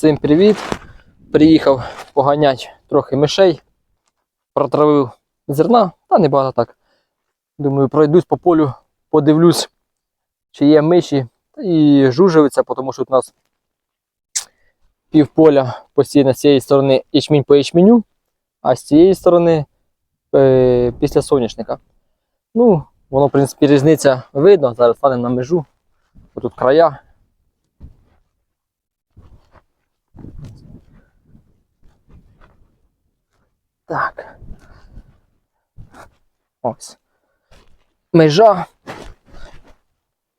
Всім привіт! Приїхав поганяти трохи мишей, протравив зерна, та не багато так. Думаю, пройдусь по полю, подивлюсь, чи є миші і жужелиця, тому що у нас півполя постійно з цієї сторони ячмінь по ячменю, а з цієї сторони е, після соняшника. Ну, воно, в принципі, різниця видно. Зараз станемо на межу. Тут края. Так. Ось. Межа.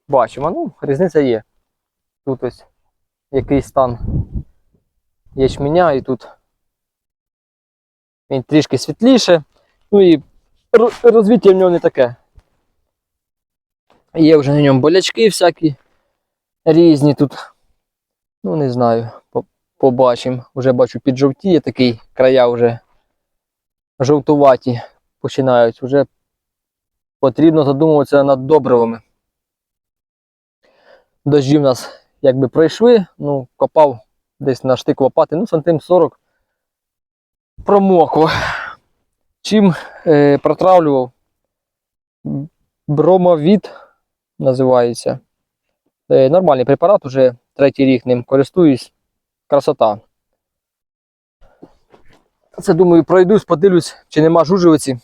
Бачимо, ну, різниця є. Тут ось якийсь стан ячменя, і тут він трішки світліше. Ну і ро- розвиття в нього не таке. Є вже на ньому болячки всякі різні тут. Ну, не знаю, побачимо. Вже бачу піджовтіє такий края вже жовтуваті починають. Вже потрібно задумуватися над добривами. Дожді в нас якби пройшли, ну, копав десь на штик лопати, ну, сантим 40 промокло. Чим е, протравлював? Бромовід називається. Е, нормальний препарат, уже третій рік ним користуюсь. Красота. Це думаю, пройдусь, подивлюсь, чи нема жужелиці.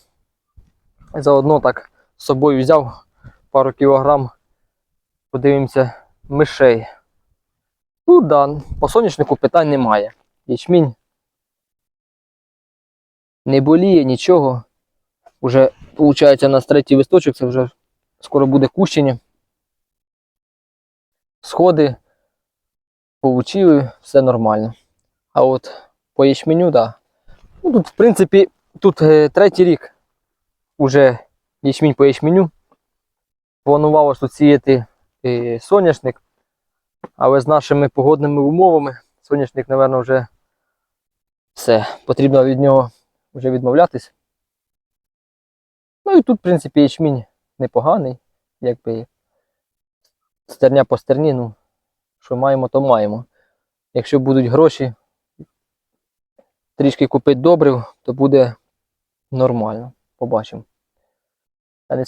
Заодно так з собою взяв пару кілограм. Подивимося мишей. Ну да, по соняшнику питань немає. Ячмінь не боліє нічого. Уже, виходить, у нас третій листочок, це вже скоро буде кущення. Сходи получили, все нормально. А от по ячменю, так. Да. Ну, тут, в принципі, тут е, третій рік уже ячмінь по ячменю. Планувалось тут сіяти е, соняшник, але з нашими погодними умовами соняшник, напевно, вже все. Потрібно від нього вже відмовлятись. Ну і тут, в принципі, ячмінь непоганий, якби стерня по стерні, ну, що маємо, то маємо. Якщо будуть гроші, трішки купити добрив, то буде нормально. Побачимо. А не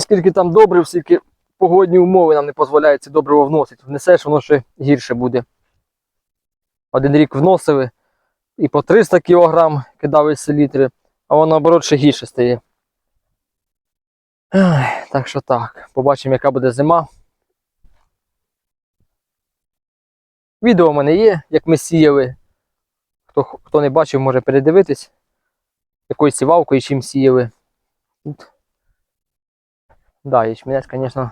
скільки, там добрив, скільки погодні умови нам не дозволяють ці добриво вносити. Внесеш, воно ще гірше буде. Один рік вносили і по 300 кг кидали селітри, а воно наоборот ще гірше стає. Так що так, побачимо, яка буде зима. Відео в мене є, як ми сіяли. Хто, хто не бачив, може передивитись, якою сівалкою чим сіяли. Тут. Да, ячменець, звісно,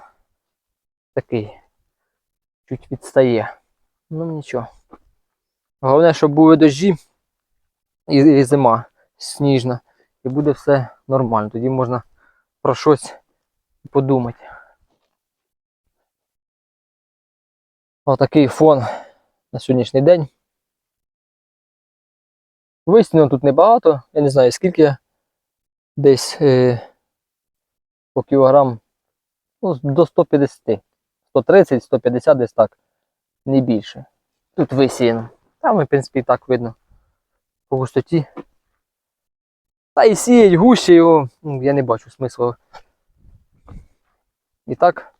такий. Чуть відстає. Ну нічого. Головне, щоб були дощі і, і зима сніжна. І буде все нормально. Тоді можна про щось подумати. Отакий фон на сьогоднішній день. Висновку тут небагато, я не знаю скільки, десь е, по кілограм ну, до 150, 130, 150 десь так, не більше. Тут висіяно. Там, в принципі, і так видно по густоті. Та і сіять гуще його, ну, я не бачу смислу. І так,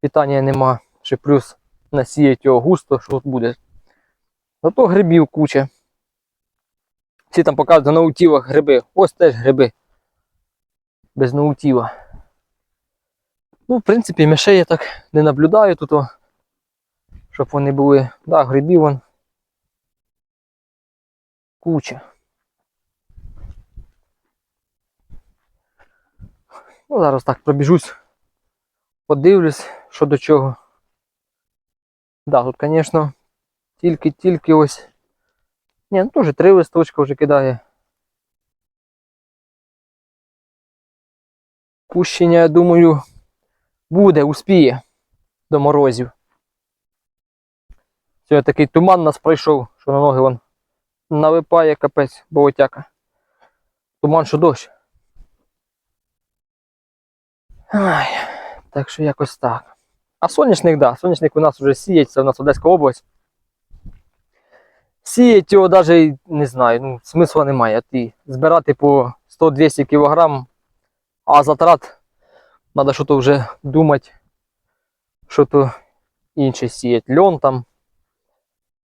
питання нема, ще плюс насіять його густо, що тут буде. Зато грибів куча. Всі там показують на наутілах гриби. Ось теж гриби. Без наутіла. Ну, в принципі, мишей я так не наблюдаю тут, щоб вони були. Да, грибів вон. Куча. Ну, зараз так пробіжусь, подивлюсь, що до чого. Да, тут, звісно, тільки-тільки ось. Ні, ну теж три листочка вже кидає. Кущення, я думаю, буде, успіє до морозів. Сьогодні такий туман нас пройшов, що на ноги вон налипає капець болотяка. Туман, що дощ. Ай, так що якось так. А соняшник, да, соняшник у нас вже сіється, у нас Одеська область. Сіяти його навіть не знаю, ну, смисла немає. Ти збирати по 100-200 кг, а затрат треба щось вже думати, що то інше сіяти. Льон там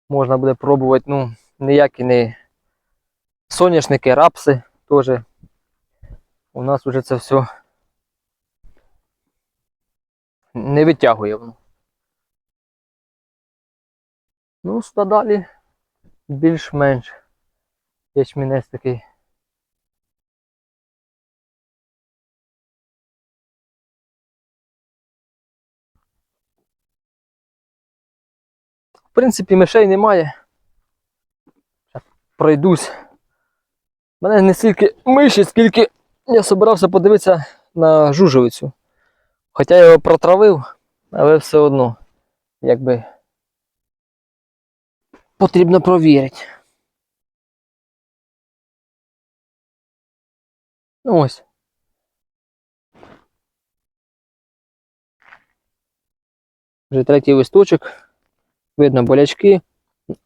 можна буде пробувати, ну, ніякі не соняшники, рапси теж. У нас вже це все не витягує воно. Ну, сюди далі більш-менш ячмінець такий. В принципі, мишей немає. Щас Пройдусь. Мене не стільки миші, скільки я собирався подивитися на жужелицю. Хоча я його протравив, але все одно, якби потрібно провірити. Ну ось. Вже третій листочок. Видно болячки,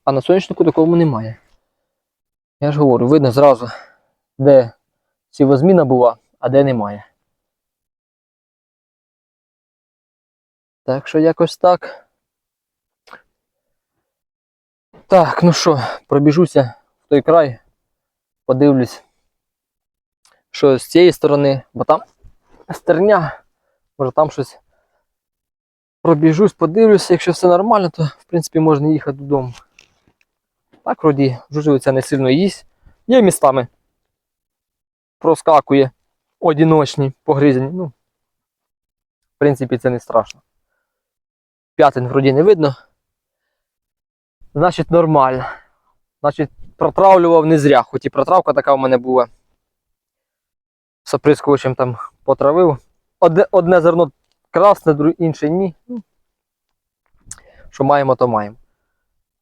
а на сонячнику такому немає. Я ж говорю, видно зразу, де сівозміна була, а де немає. Так що якось так. Так, ну що, пробіжуся в той край, подивлюсь, що з цієї сторони, бо там стерня, може там щось пробіжусь, подивлюся, якщо все нормально, то в принципі можна їхати додому. Так, вроді, жужелиця не сильно їсть. Є містами. Проскакує одіночні, погризані. Ну, в принципі, це не страшно. П'ятин вроді не видно. Значить, нормально. Значить, протравлював не зря, хоч і протравка така в мене була. З оприскувачем там потравив. Одне, одне зерно красне, інше ні. Ну, що маємо, то маємо.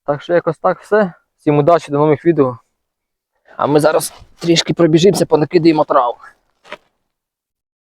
Так що якось так все. Всім удачі, до нових відео. А ми зараз трішки пробіжимося, понакидаємо траву.